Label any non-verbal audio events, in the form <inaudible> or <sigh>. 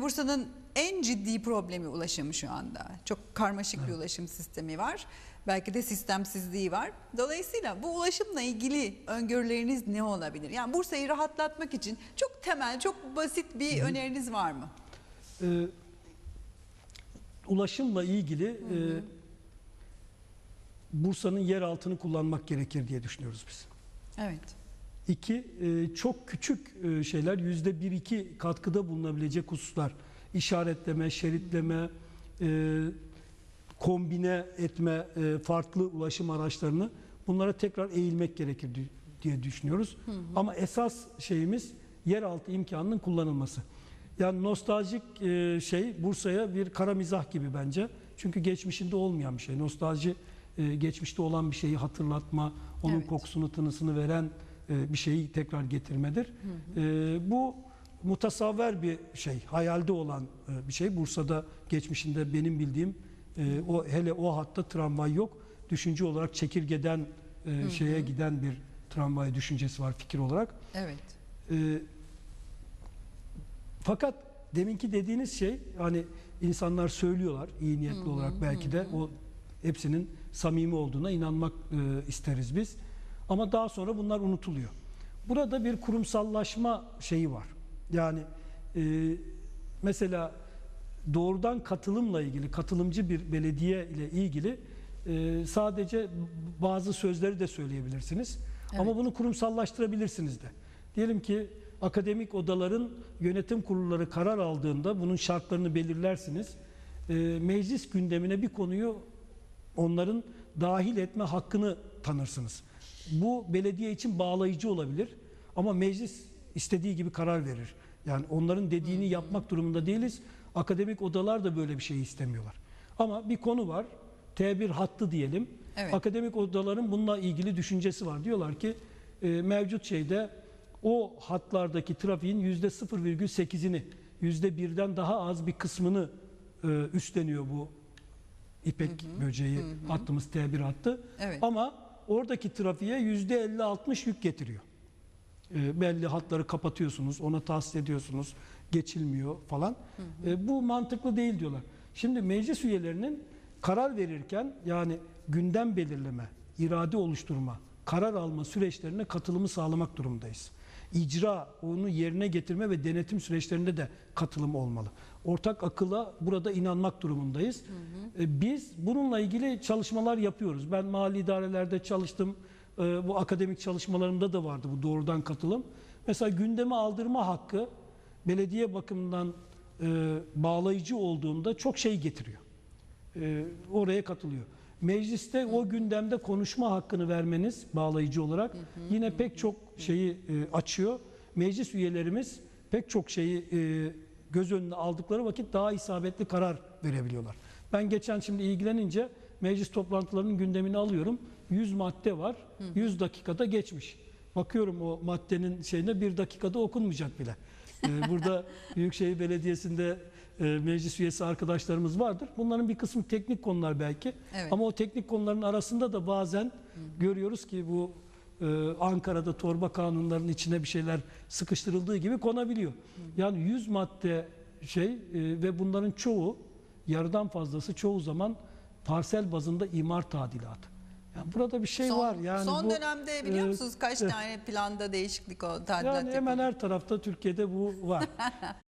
Bursa'nın en ciddi problemi ulaşımı şu anda. Çok karmaşık bir ulaşım sistemi var. Belki de sistemsizliği var. Dolayısıyla bu ulaşımla ilgili öngörüleriniz ne olabilir? Yani Bursa'yı rahatlatmak için çok temel, çok basit bir öneriniz var mı? Ee, ulaşımla ilgili e, Bursa'nın yer altını kullanmak gerekir diye düşünüyoruz biz. Evet. İki, e, çok küçük e, şeyler yüzde bir iki katkıda bulunabilecek hususlar. İşaretleme, şeritleme, e, kombine etme e, farklı ulaşım araçlarını bunlara tekrar eğilmek gerekir di- diye düşünüyoruz. Ama esas şeyimiz yeraltı imkanının kullanılması. Yani nostaljik e, şey Bursa'ya bir kara mizah gibi bence. Çünkü geçmişinde olmayan bir şey. Nostalji e, geçmişte olan bir şeyi hatırlatma, onun Evet. kokusunu, tınısını veren e, bir şeyi tekrar getirmedir. E, bu mutasavver bir şey, hayalde olan e, bir şey. Bursa'da geçmişinde benim bildiğim e, o hele o hatta tramvay yok. Düşünce olarak çekirgeden e, şeye giden bir tramvay düşüncesi var fikir olarak. Evet. E, fakat deminki dediğiniz şey hani insanlar söylüyorlar iyi niyetli olarak belki de o hepsinin samimi olduğuna inanmak e, isteriz biz. Ama daha sonra bunlar unutuluyor. Burada bir kurumsallaşma şeyi var. Yani e, mesela doğrudan katılımla ilgili, katılımcı bir belediye ile ilgili e, sadece bazı sözleri de söyleyebilirsiniz. Ama bunu kurumsallaştırabilirsiniz de. Diyelim ki akademik odaların yönetim kurulları karar aldığında bunun şartlarını belirlersiniz. E, meclis gündemine bir konuyu onların dahil etme hakkını tanırsınız. Bu belediye için bağlayıcı olabilir ama meclis istediği gibi karar verir. Yani onların dediğini yapmak durumunda değiliz. Akademik odalar da böyle bir şey istemiyorlar. Ama bir konu var. T1 hattı diyelim. Evet. Akademik odaların bununla ilgili düşüncesi var. Diyorlar ki e, mevcut şeyde o hatlardaki trafiğin yüzde 0,8'ini yüzde birden daha az bir kısmını e, üstleniyor bu İpek böceği hattımız T1 hattı. Evet. Ama oradaki trafiğe yüzde 50-60 yük getiriyor. E, belli hatları kapatıyorsunuz, ona tahsis ediyorsunuz, geçilmiyor falan. E, bu mantıklı değil diyorlar. Şimdi meclis üyelerinin karar verirken yani gündem belirleme, irade oluşturma, karar alma süreçlerine katılımı sağlamak durumundayız. İcra, onu yerine getirme ve denetim süreçlerinde de katılım olmalı. Ortak akıla burada inanmak durumundayız. E, Biz bununla ilgili çalışmalar yapıyoruz. Ben mali idarelerde çalıştım. E, Bu akademik çalışmalarımda da vardı bu doğrudan katılım. Mesela gündeme aldırma hakkı belediye bakımından e, bağlayıcı olduğunda çok şey getiriyor. Oraya katılıyor. Mecliste o gündemde konuşma hakkını vermeniz bağlayıcı olarak yine pek çok şeyi e, açıyor. Meclis üyelerimiz pek çok şeyi e, göz önüne aldıkları vakit daha isabetli karar verebiliyorlar. Ben geçen şimdi ilgilenince meclis toplantılarının gündemini alıyorum. 100 madde var. 100 dakikada geçmiş. Bakıyorum o maddenin şeyine bir dakikada okunmayacak bile. Ee, Burada <laughs> Büyükşehir Belediyesi'nde meclis üyesi arkadaşlarımız vardır. Bunların bir kısmı teknik konular belki. Evet. Ama o teknik konuların arasında da bazen görüyoruz ki bu e, Ankara'da torba kanunlarının içine bir şeyler sıkıştırıldığı gibi konabiliyor. Yani 100 madde şey e, ve bunların çoğu yarıdan fazlası çoğu zaman parsel bazında imar tadilatı. Yani burada bir şey son, var. Yani son bu, dönemde biliyor e, musunuz kaç tane planda değişiklik o tadilat yani hemen yapıldı? her tarafta Türkiye'de bu var. <laughs>